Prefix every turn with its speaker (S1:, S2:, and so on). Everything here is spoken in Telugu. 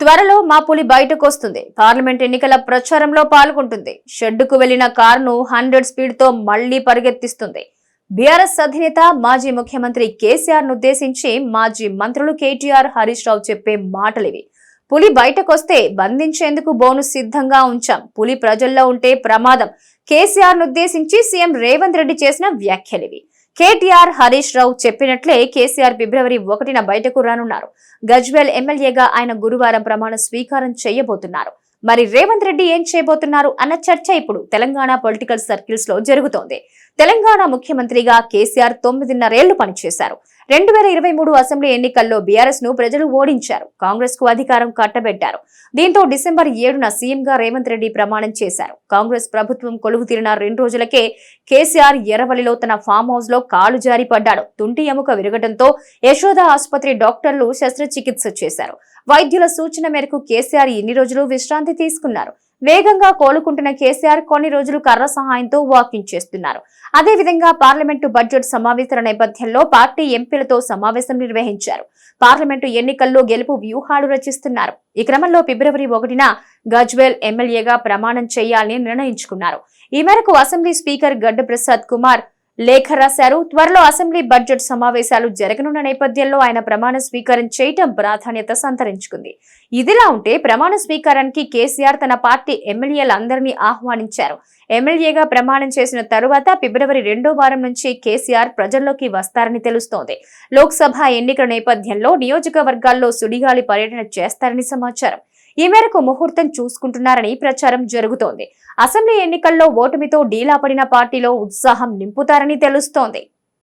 S1: త్వరలో మా పులి బయటకు వస్తుంది పార్లమెంట్ ఎన్నికల ప్రచారంలో పాల్గొంటుంది. షెడ్డుకు వెళ్ళిన కారును హండ్రెడ్ స్పీడ్తో మళ్ళీ పరిగెత్తిస్తుంది. బీఆర్ఎస్ అధినేత మాజీ ముఖ్యమంత్రి కేసీఆర్ ఉద్దేశించి మాజీ మంత్రులు కేటీఆర్ హరీష్ రావు చెప్పే మాటలివి. పులి బయటకొస్తే బంధించేందుకు బోను సిద్ధంగా ఉంచాం. పులి ప్రజల్లో ఉంటే ప్రమాదం. కేసీఆర్ ఉద్దేశించి సీఎం రేవంత్ రెడ్డి చేసిన వ్యాఖ్యలివి. కేటీఆర్ హరీష్ రావు చెప్పినట్లే కేసీఆర్ ఫిబ్రవరి ఒకటిన బయటకు రానున్నారు. గజ్వేల్ ఎమ్మెల్యేగా ఆయన గురువారం ప్రమాణ స్వీకారం చేయబోతున్నారు. మరి రేవంత్ రెడ్డి ఏం చేయబోతున్నారు అన్న చర్చ ఇప్పుడు తెలంగాణ పొలిటికల్ సర్కిల్స్లో జరుగుతోంది. తెలంగాణ ముఖ్యమంత్రిగా కేసీఆర్ తొమ్మిదిన్నరేళ్ళు పనిచేశారు. రెండు వేల ఇరవై మూడు అసెంబ్లీ ఎన్నికల్లో బీఆర్ఎస్ను ప్రజలు ఓడించారు. కాంగ్రెస్కు అధికారం కట్టబెట్టారు. దీంతో డిసెంబర్ ఏడున సీఎంగా రేవంత్ రెడ్డి ప్రమాణం చేశారు. కాంగ్రెస్ ప్రభుత్వం కొలువు తీరిన రెండు రోజులకే కేసీఆర్ ఎర్రవల్లిలో తన ఫామ్ హౌస్లో కాలు జారి పడ్డాడు. తుంటి ఎముక విరగడంతో యశోద ఆసుపత్రి డాక్టర్లు శస్త్రచికిత్స చేశారు. వైద్యుల సూచన మేరకు కేసీఆర్ ఇన్ని రోజులు విశ్రాంతి తీసుకున్నారు? వేగంగా కోలుకుంటున్న కేసీఆర్ కొన్ని రోజులు కర్ర సహాయంతో వాకింగ్ చేస్తున్నారు. అదేవిధంగా పార్లమెంటు బడ్జెట్ సమావేశాల నేపథ్యంలో పార్టీ ఎంపీలతో సమావేశం నిర్వహించారు. పార్లమెంటు ఎన్నికల్లో గెలుపు వ్యూహాలు రచిస్తున్నారు. ఈ క్రమంలో ఫిబ్రవరి ఒకటిన గజ్వేల్ ఎమ్మెల్యేగా ప్రమాణం చేయాలని నిర్ణయించుకున్నారు. ఈ మేరకు అసెంబ్లీ స్పీకర్ గడ్డ ప్రసాద్ కుమార్ లేఖ రాశారు. త్వరలో అసెంబ్లీ బడ్జెట్ సమావేశాలు జరగనున్న నేపథ్యంలో ఆయన ప్రమాణ స్వీకారం చేయటం ప్రాధాన్యత సంతరించుకుంది. ఇదిలా ఉంటే ప్రమాణ స్వీకారానికి కేసీఆర్ తన పార్టీ ఎమ్మెల్యేలందరినీ ఆహ్వానించారు. ఎమ్మెల్యేగా ప్రమాణం చేసిన తరువాత ఫిబ్రవరి రెండో వారం నుంచి కేసీఆర్ ప్రజల్లోకి వస్తారని తెలుస్తోంది. లోక్సభ ఎన్నికల నేపథ్యంలో నియోజకవర్గాల్లో సుడిగాలి పర్యటన చేస్తారని సమాచారం. ఈ మేరకు ముహూర్తం చూసుకుంటున్నారని ప్రచారం జరుగుతోంది. అసెంబ్లీ ఎన్నికల్లో ఓటమితో డీలా పడిన పార్టీలో ఉత్సాహం నింపుతారని తెలుస్తోంది.